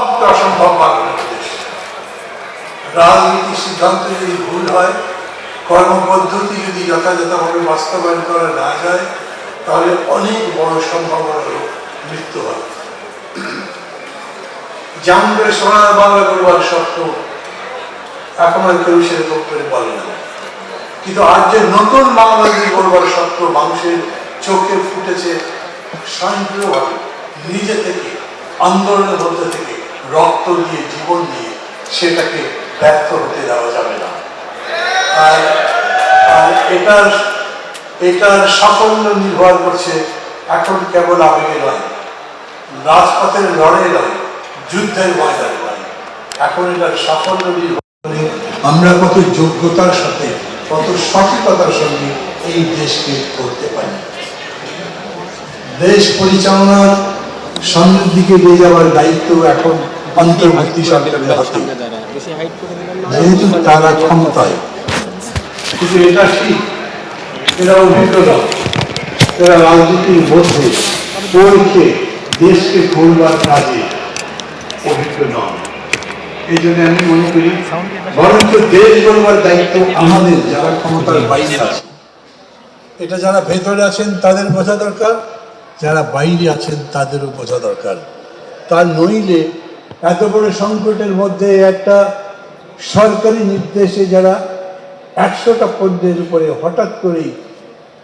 অসম্ভব রাজনীতির সিদ্ধান্ত যদি ভুল হয়, কর্মপদ্ধতি যদি যথাযথভাবে বাস্তবায়ন করা না যায়, তাহলে অনেক বড় সম্ভাবনা হল মৃত্যু হয়। করে সোনার বাংলা করবার স্বপ্ন এখন আর কেউ সেরকম করে বলে না। কিন্তু আজ যে নতুন বাংলাদেশ গড়বার স্বপ্ন মানুষের চোখে ফুটেছে স্বয়ংক্রিয়ভাবে, নিজে থেকে, আন্দোলনের মধ্যে থেকে। রক্ত দিয়ে, জীবন দিয়ে সেটাকে ব্যর্থ হতে দেওয়া যাবে না। আর আর এটার এটার সাফল্য নির্ভর করছে এখন কেবল আবেগে নয়, রাজপথের লড়াই নয়, যুদ্ধের ময়দানে নয়। এখন এটার সাফল্য নির্ভর করে আমরা কত যোগ্যতার সাথে, কত সঠিকতার সঙ্গে এই দেশকে করতে পারি। দেশ পরিচালনার সামনের দিকে নিয়ে যাওয়ার দায়িত্ব এখন সরকারের হাতে না। যেহেতু তারা ক্ষমতায়। কিন্তু এটা ঠিক এরা অভিজ্ঞ নয় এরা রাজনীতির মধ্যে পরীক্ষে দেশকে গড়বার কাজে অভিজ্ঞ নয় এই জন্য আমি মনে করি বরঞ্চ দেশ গড়বার দায়িত্ব আমাদের যারা ক্ষমতার বাইরে আছে। এটা যারা ভেতরে আছেন তাদের বোঝা দরকার। যারা বাইরে আছেন তাদেরও বোঝা দরকার। তার নইলে এত বড় সংকটের মধ্যে একটা সরকারি নির্দেশে যারা একশোটা পণ্যের উপরে হঠাৎ করেই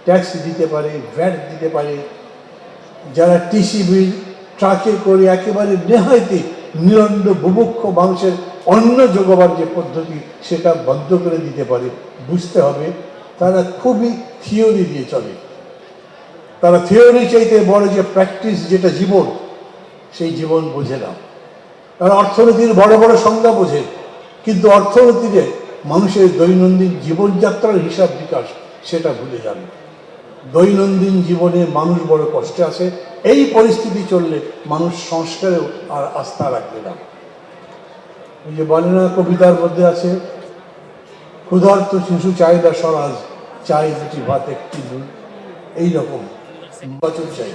ট্যাক্স দিতে পারে ভ্যাট দিতে পারে, যারা টিসি বিল ট্রাকে করে একেবারে নেহাইতে নিরন্দ বুভুক্ষ মানুষের অন্য যোগাবার যে পদ্ধতি, সেটা বন্ধ করে দিতে পারে, বুঝতে হবে। তারা খুবই থিওরি দিয়ে চলে। তারা থিওরি চাইতে বড় যে প্র্যাকটিস যেটা জীবন, সেই জীবন বোঝে না। তারা অর্থনীতির বড় বড় সংজ্ঞা বোঝে, কিন্তু অর্থনীতিতে মানুষের দৈনন্দিন জীবনযাত্রার হিসাব বিকাশ সেটা ভুলে যাবে দৈনন্দিন জীবনে মানুষ বড় কষ্টে আছে, এই পরিস্থিতি চললে মানুষ সংস্কারেও আর আস্থা রাখবে না। এই যে বলে না কবিতার মধ্যে আছে, ক্ষুধার্ত শিশু চাহিদা স্বরাজ চাই দুটি ভাত, একটি দুধ। এইরকম নির্বাচন চাই।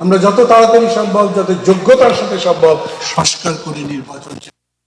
আমরা যত তাড়াতাড়ি সম্ভব যত যোগ্যতার সাথে সম্ভব সংস্কার করে নির্বাচন